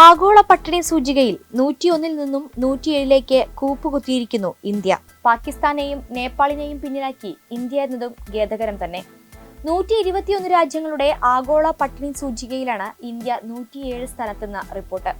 ആഗോള പട്ടിണി സൂചികയിൽ നൂറ്റിയൊന്നിൽ നിന്നും നൂറ്റിയേഴിലേക്ക് കൂപ്പുകുത്തിയിരിക്കുന്നു ഇന്ത്യ. പാകിസ്ഥാനെയും നേപ്പാളിനെയും പിന്നിലാക്കി ഇന്ത്യ എന്നതും ഖേദകരം തന്നെ. നൂറ്റി ഇരുപത്തിയൊന്ന് രാജ്യങ്ങളുടെ ആഗോള പട്ടിണി സൂചികയിലാണ് ഇന്ത്യ നൂറ്റിയേഴ് സ്ഥലത്തെന്ന റിപ്പോർട്ട്.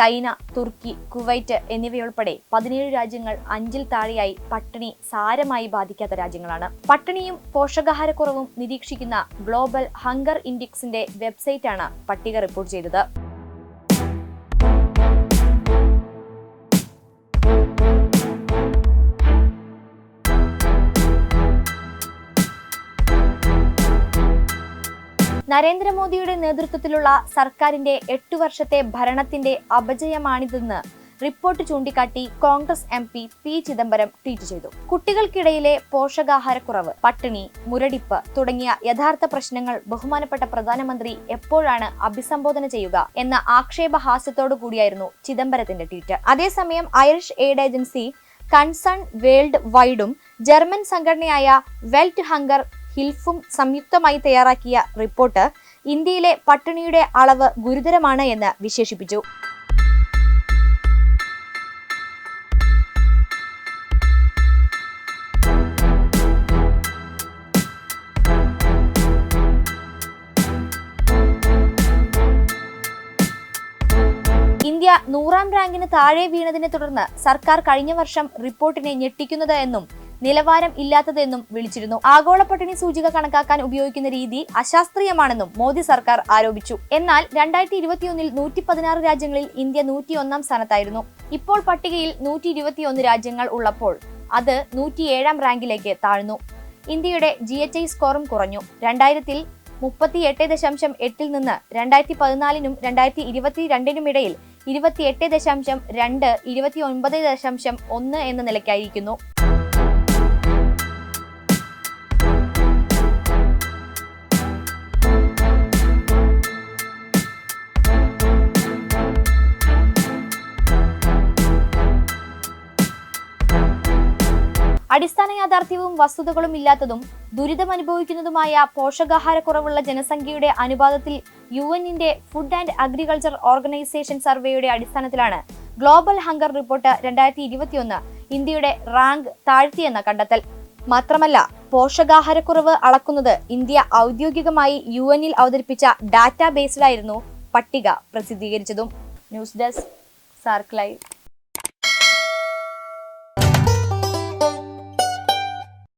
ചൈന തുർക്കി കുവൈറ്റ് എന്നിവയുൾപ്പെടെ പതിനേഴ് രാജ്യങ്ങൾ അഞ്ചിൽ താഴെയായി പട്ടിണി സാരമായി ബാധിക്കാത്ത രാജ്യങ്ങളാണ്. പട്ടിണിയും പോഷകാഹാരക്കുറവും നിരീക്ഷിക്കുന്ന ഗ്ലോബൽ ഹങ്കർ ഇൻഡെക്സിന്റെ വെബ്സൈറ്റാണ് പട്ടിക റിപ്പോർട്ട് ചെയ്തത്. നരേന്ദ്രമോദിയുടെ നേതൃത്വത്തിലുള്ള സർക്കാരിന്റെ എട്ടു വർഷത്തെ ഭരണത്തിന്റെ അപജയമാണിതെന്ന് റിപ്പോർട്ട് ചൂണ്ടിക്കാട്ടി Congress M P P Chidambaram tweet ചെയ്തു. കുട്ടികൾക്കിടയിലെ പോഷകാഹാരക്കുറവ് പട്ടിണി മുരടിപ്പ് തുടങ്ങിയ യഥാർത്ഥ പ്രശ്നങ്ങൾ ബഹുമാനപ്പെട്ട പ്രധാനമന്ത്രി എപ്പോഴാണ് അഭിസംബോധന ചെയ്യുക എന്ന ആക്ഷേപഹാസ്യത്തോടു കൂടിയായിരുന്നു ചിദംബരത്തിന്റെ ട്വീറ്റ്. അതേസമയം Irish aid agency Concern World വൈഡും German സംഘടനയായ വെൽറ്റ് ഹങ്കർ ഹിൽഫും സംയുക്തമായി തയ്യാറാക്കിയ റിപ്പോർട്ട് ഇന്ത്യയിലെ പട്ടിണിയുടെ അളവ് ഗുരുതരമാണ് എന്ന് വിശേഷിപ്പിച്ചു. ഇന്ത്യ നൂറാം റാങ്കിന് താഴെ വീണതിനെ തുടർന്ന് സർക്കാർ കഴിഞ്ഞ വർഷം റിപ്പോർട്ടിനെ ഞെട്ടിക്കുന്നത് എന്നും നിലവാരം ഇല്ലാത്തതെന്നും വിളിച്ചിരുന്നു. ആഗോള പട്ടിണി സൂചിക കണക്കാക്കാൻ ഉപയോഗിക്കുന്ന രീതി അശാസ്ത്രീയമാണെന്നും മോദി സർക്കാർ ആരോപിച്ചു. എന്നാൽ രണ്ടായിരത്തി ഇരുപത്തിയൊന്നിൽ നൂറ്റി പതിനാറ് രാജ്യങ്ങളിൽ ഇന്ത്യ നൂറ്റിയൊന്നാം സ്ഥാനത്തായിരുന്നു. ഇപ്പോൾ പട്ടികയിൽ നൂറ്റി ഇരുപത്തിയൊന്ന് രാജ്യങ്ങൾ ഉള്ളപ്പോൾ അത് നൂറ്റിയേഴാം റാങ്കിലേക്ക് താഴ്ന്നു. ഇന്ത്യയുടെ ജി എച്ച് ഐ സ്കോറും കുറഞ്ഞു. രണ്ടായിരത്തിൽ മുപ്പത്തി എട്ട് ദശാംശം എട്ടിൽ നിന്ന് രണ്ടായിരത്തി പതിനാലിനും രണ്ടായിരത്തി ഇരുപത്തി രണ്ടിനും ഇടയിൽ ഇരുപത്തിയെട്ട് ദശാംശം രണ്ട് ഇരുപത്തി ഒൻപത് ദശാംശം ഒന്ന് എന്ന നിലയ്ക്കായിരിക്കുന്നു. അടിസ്ഥാന യാഥാർത്ഥ്യവും വസ്തുതകളും ഇല്ലാത്തതും ദുരിതമനുഭവിക്കുന്നതുമായ പോഷകാഹാരക്കുറവുള്ള ജനസംഖ്യയുടെ അനുപാതത്തിൽ യു എന്നിന്റെ ഫുഡ് ആൻഡ് അഗ്രികൾച്ചർ ഓർഗനൈസേഷൻ സർവേയുടെ അടിസ്ഥാനത്തിലാണ് ഗ്ലോബൽ ഹങ്കർ റിപ്പോർട്ട് രണ്ടായിരത്തി ഇരുപത്തിയൊന്ന് ഇന്ത്യയുടെ റാങ്ക് താഴ്ത്തിയെന്ന കണ്ടെത്തൽ. മാത്രമല്ല പോഷകാഹാരക്കുറവ് അളക്കുന്നത് ഇന്ത്യ ഔദ്യോഗികമായി യു എന്നിൽ അവതരിപ്പിച്ച ഡാറ്റാ ബേസിലായിരുന്നു പട്ടിക പ്രസിദ്ധീകരിച്ചതും. News desk Sark live.